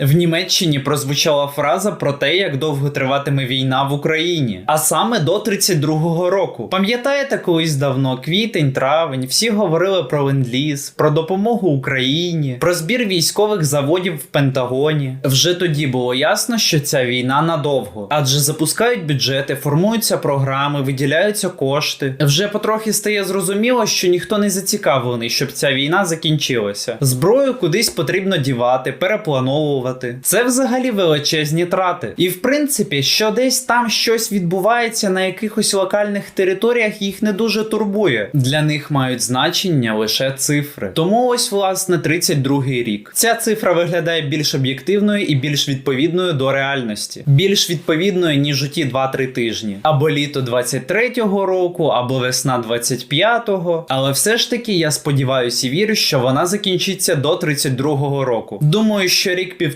В Німеччині прозвучала фраза про те, як довго триватиме війна в Україні, а саме до 32-го року. Пам'ятаєте, колись давно, квітень, травень, всі говорили про ленд-ліз, про допомогу Україні, про збір військових заводів в Пентагоні. Вже тоді було ясно, що ця війна надовго, адже запускають бюджети, формуються програми, виділяються кошти. Вже потрохи стає зрозуміло, що ніхто не зацікавлений, щоб ця війна закінчилася. Зброю кудись потрібно дівати, переплановувати. Це взагалі величезні трати. І в принципі, що десь там щось відбувається на якихось локальних територіях, їх не дуже турбує. Для них мають значення лише цифри. Тому ось власне 32-й рік. Ця цифра виглядає більш об'єктивною і більш відповідною до реальності, більш відповідною ніж у ті 2-3 тижні, або літо 23-го року, або весна 25-го. Але все ж таки я сподіваюся і вірю, що вона закінчиться до 32-го року. Думаю, що рік-півтора